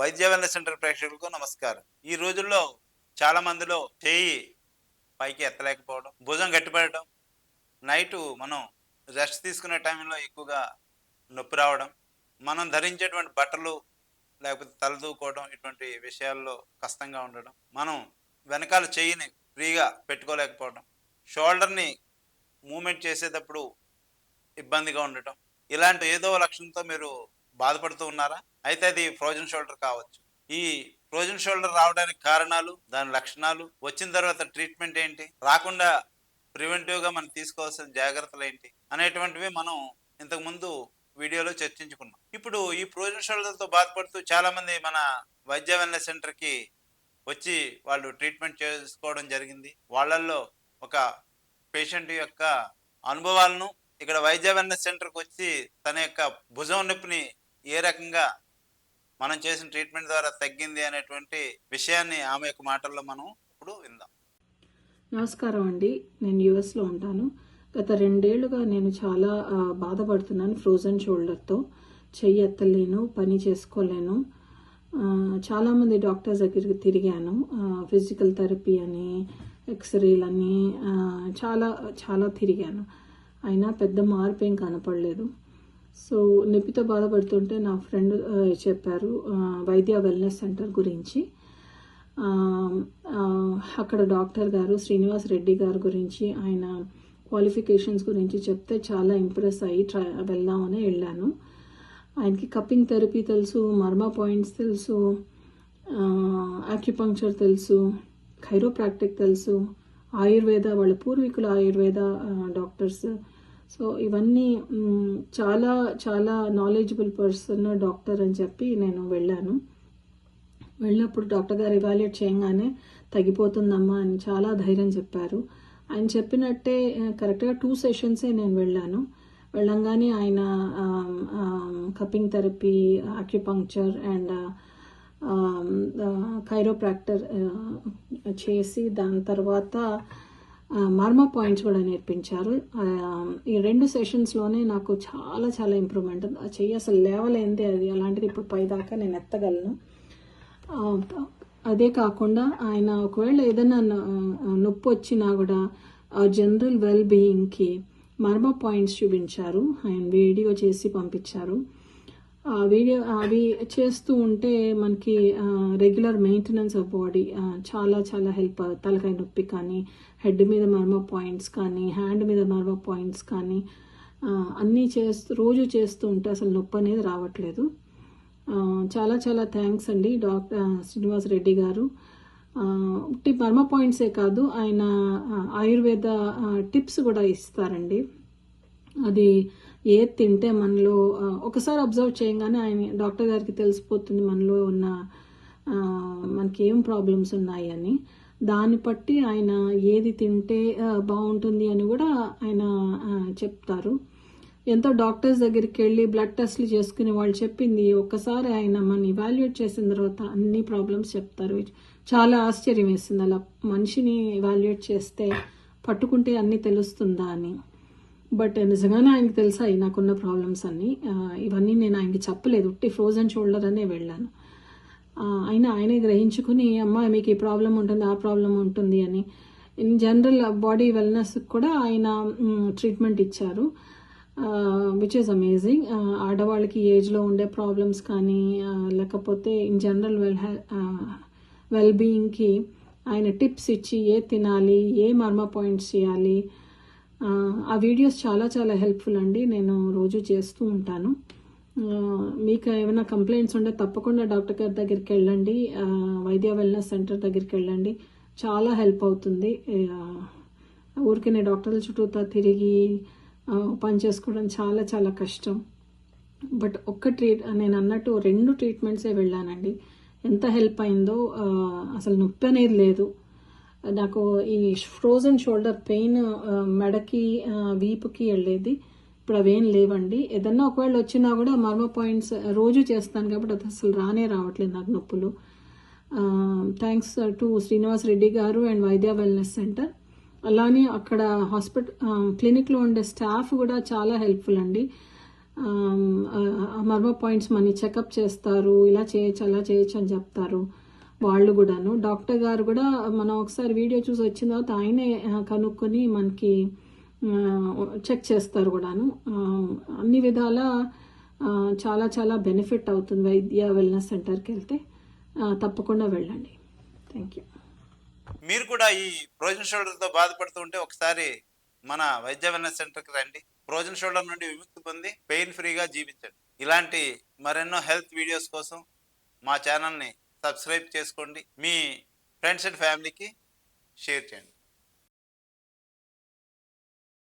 వైద్య wellness centre ప్రేక్షకులకు నమస్కారం. ఈ రోజుల్లో చాలా మందిలో చేయి పైకి ఎత్తలేకపోవడం భుజం గట్టిపడటం నైటు మనం రెస్ట్ తీసుకునే టైంలో ఎక్కువగా నొప్పి రావడం మనం ధరించేటువంటి బట్టలు లేకపోతే తలదూకోవడం ఇటువంటి విషయాల్లో కష్టంగా ఉండడం మనం వెనకాల చెయ్యిని ఫ్రీగా పెట్టుకోలేకపోవడం షోల్డర్ని మూమెంట్ చేసేటప్పుడు ఇబ్బందిగా ఉండటం ఇలాంటి ఏదో లక్షణంతో మీరు బాధపడుతూ ఉన్నారా? అయితే అది ఫ్రోజన్ షోల్డర్ కావచ్చు. ఈ ఫ్రోజన్ షోల్డర్ రావడానికి కారణాలు దాని లక్షణాలు వచ్చిన తర్వాత ట్రీట్మెంట్ ఏంటి రాకుండా ప్రివెంటివ్గా మనం తీసుకోవాల్సిన జాగ్రత్తలు ఏంటి అనేటువంటివి మనం ఇంతకుముందు వీడియోలో చర్చించుకున్నాం. ఇప్పుడు ఈ ఫ్రోజన్ షోల్డర్తో బాధపడుతూ చాలామంది మన వైద్య వెల్నెస్ సెంటర్కి వచ్చి వాళ్ళు ట్రీట్మెంట్ చేసుకోవడం జరిగింది. వాళ్ళల్లో ఒక పేషెంట్ యొక్క అనుభవాలను ఇక్కడ వైద్య వెల్నెస్ సెంటర్కి వచ్చి తన యొక్క భుజం నొప్పిని ఏ రకంగా మనం చేసిన ట్రీట్మెంట్ ద్వారా తగ్గింది అనేటువంటి విషయాన్ని ఆమె యొక్క మాటల్లో మనం ఇప్పుడు విందాం. నమస్కారం అండి. నేను యుఎస్లో ఉంటాను. గత రెండేళ్ళుగా నేను చాలా బాధపడుతున్నాను ఫ్రోజన్ షోల్డర్తో. చెయ్యి ఎత్తలేను పని చేసుకోలేను. చాలామంది డాక్టర్స్ దగ్గరికి తిరిగాను. ఫిజికల్ థెరపీ అని ఎక్స్రేలని చాలా చాలా తిరిగాను. అయినా పెద్ద మార్పు ఏం కనపడలేదు. సో నొప్పితో బాధపడుతుంటే నా ఫ్రెండ్ చెప్పారు వైద్య వెల్నెస్ సెంటర్ గురించి. అక్కడ డాక్టర్ గారు శ్రీనివాస్ రెడ్డి గారి గురించి ఆయన క్వాలిఫికేషన్స్ గురించి చెప్తే చాలా ఇంప్రెస్ అయ్యి ట్రై వెళ్దామని వెళ్ళాను. ఆయనకి కప్పింగ్ థెరపీ తెలుసు మర్మా పాయింట్స్ తెలుసు ఆక్యుపంక్చర్ తెలుసు ఖైరోప్రాక్టిక్ తెలుసు ఆయుర్వేద వాళ్ళ పూర్వీకుల ఆయుర్వేద డాక్టర్స్ సో ఇవన్నీ చాలా చాలా నాలెడ్జబుల్ పర్సన్ డాక్టర్ అని చెప్పి నేను వెళ్ళాను. వెళ్ళినప్పుడు డాక్టర్ గారు ఇవాల్యుయేట్ చేయగానే తగ్గిపోతుందమ్మా అని చాలా ధైర్యం చెప్పారు. ఆయన చెప్పినట్టే కరెక్ట్గా టూ సెషన్సే నేను వెళ్ళాను. వెళ్ళంగానే ఆయన cupping therapy acupuncture and chiropractor చేసి దాని తర్వాత మర్మ పాయింట్స్ కూడా నేర్పించారు. ఈ రెండు సెషన్స్లోనే నాకు చాలా చాలా ఇంప్రూవ్మెంట్ ఆ చెయ్యి అసలు లేవలేంది అది. అలాంటిది ఇప్పుడు పైదాకా నేను ఎత్తగలను. అదే కాకుండా ఆయన ఒకవేళ ఏదైనా నొప్పి వచ్చినా కూడా జనరల్ వెల్ బీయింగ్కి మర్మ పాయింట్స్ చూపించారు. ఆయన వీడియో చేసి పంపించారు. వీడియో అవి చేస్తూ ఉంటే మనకి రెగ్యులర్ మెయింటెనెన్స్ ఆఫ్ బాడీ చాలా చాలా హెల్ప్ తలకాయ నొప్పి కానీ హెడ్ మీద మర్మ పాయింట్స్ కానీ హ్యాండ్ మీద మర్మ పాయింట్స్ కానీ అన్నీ చేస్తూ రోజు చేస్తూ ఉంటే అసలు నొప్పి అనేది రావట్లేదు. చాలా చాలా థ్యాంక్స్ అండి డాక్టర్ శ్రీనివాస్ రెడ్డి గారు. ఆ, ఉట్టి మర్మ పాయింట్సే కాదు ఆయన ఆయుర్వేద టిప్స్ కూడా ఇస్తారండి. అది ఏ తింటే మనలో ఒకసారి అబ్జర్వ్ చేయగానే ఆయన డాక్టర్ గారికి తెలిసిపోతుంది మనలో ఉన్న మనకి ఏం ప్రాబ్లమ్స్ ఉన్నాయి అని. దాన్ని బట్టి ఆయన ఏది తింటే బాగుంటుంది అని కూడా ఆయన చెప్తారు. ఎంతో డాక్టర్స్ దగ్గరికి వెళ్ళి బ్లడ్ టెస్ట్లు చేసుకుని వాళ్ళు చెప్పింది ఒక్కసారి ఆయన మన ఇవాల్యుయేట్ చేసిన తర్వాత అన్ని ప్రాబ్లమ్స్ చెప్తారు. చాలా ఆశ్చర్యం వేసింది అలా మనిషిని ఇవాల్యుయేట్ చేస్తే పట్టుకుంటే అన్నీ తెలుస్తుందా అని. బట్ నిజంగానే ఆయనకి తెలుసాయి నాకున్న ప్రాబ్లమ్స్ అన్నీ. ఇవన్నీ నేను ఆయనకి చెప్పలేదు. ఉట్టి ఫ్రోజన్ షోల్డర్ అనే వెళ్ళాను. ఆయన అయినా ఆయనే గ్రహించుకుని అమ్మ మీకు ఈ ప్రాబ్లం ఉంటుంది ఆ ప్రాబ్లం ఉంటుంది అని. ఇన్ జనరల్ బాడీ వెల్నెస్ కూడా ఆయన ట్రీట్మెంట్ ఇచ్చారు. విచ్ ఈస్ అమేజింగ్ ఆడవాళ్ళకి ఏజ్లో ఉండే ప్రాబ్లమ్స్ కానీ లేకపోతే ఇన్ జనరల్ వెల్ వెల్ బీయింగ్కి ఆయన టిప్స్ ఇచ్చి ఏ తినాలి ఏ మర్మ పాయింట్స్ చేయాలి ఆ, వీడియోస్ చాలా చాలా హెల్ప్ఫుల్ అండి. నేను రోజు చేస్తూ ఉంటాను. మీకు ఏమైనా కంప్లైంట్స్ ఉంటే తప్పకుండా డాక్టర్ గారి దగ్గరికి వెళ్ళండి. వైద్య వెల్నెస్ సెంటర్ దగ్గరికి వెళ్ళండి. చాలా హెల్ప్ అవుతుంది. ఆ, నేను డాక్టర్ల చుట్టూతా తిరిగి పని చేసుకోవడం చాలా చాలా కష్టం. బట్ ఒక్క ట్రీట్ నేను అన్నట్టు రెండు ట్రీట్మెంట్సే వెళ్ళానండి. ఎంత హెల్ప్ అయిందో అసలు నొప్పి అనేది లేదు. నాకు ఈ ఫ్రోజన్ షోల్డర్ పెయిన్ మెడకి వీపుకి వెళ్ళేది. ఇప్పుడు అవేం లేవండి. ఏదన్నా ఒకవేళ వచ్చినా కూడా మర్మ పాయింట్స్ రోజు చేస్తాను కాబట్టి అది అసలు రానే రావట్లేదు నాకు నొప్పులు. Thanks to uh, Srinivas Reddy గారు అండ్ వైద్య వెల్నెస్ సెంటర్ అలానే అక్కడ హాస్పిటల్ క్లినిక్లో ఉండే స్టాఫ్ కూడా చాలా హెల్ప్ఫుల్ అండి. మర్మ పాయింట్స్ మనీ చెకప్ చేస్తారు. ఇలా చేయొచ్చు అలా చేయొచ్చు అని చెప్తారు. వాళ్ళు కూడాను. డాక్టర్ గారు కూడా మనం ఒకసారి వీడియో చూసి వచ్చిన తర్వాత ఆయనే కనుక్కొని మనకి చెక్ చేస్తారు కూడాను. అన్ని విధాల చాలా చాలా బెనిఫిట్ అవుతుంది వైద్య వెల్నెస్ సెంటర్కి వెళ్తే. తప్పకుండా వెళ్ళండి. Thank you. మీరు కూడా ఈ ప్రోజన్ షోల్డర్తో బాధపడుతూ ఉంటే ఒకసారి మన వైద్య వెల్నెస్ సెంటర్కి రండి. ప్రోజన్ షోల్డర్ నుండి విముక్తి పొంది పెయిన్ ఫ్రీగా జీవించండి. ఇలాంటి మరెన్నో హెల్త్ వీడియోస్ కోసం మా ఛానల్ని సబ్స్క్రైబ్ చేసుకోండి. మీ ఫ్రెండ్స్ అండ్ ఫ్యామిలీకి షేర్ చేయండి.